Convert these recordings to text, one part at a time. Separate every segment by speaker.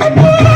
Speaker 1: Thank you.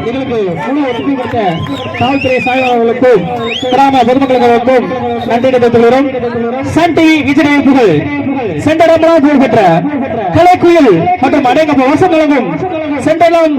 Speaker 2: எங்களுக்கு முழு ஒதுக்கி கொடுத்த காவல்துறை சாய்வாளர்களுக்கும் கிராம பொதுமக்களுக்கும் நன்றி தெரிவித்துக் சன் டிவி விஜய் இணைப்புகள் சென்றடமெல்லாம் புகழ்பெற்ற கலைக்குயில் மற்றும் அநேக வசம் வழங்கும் சென்றலாம்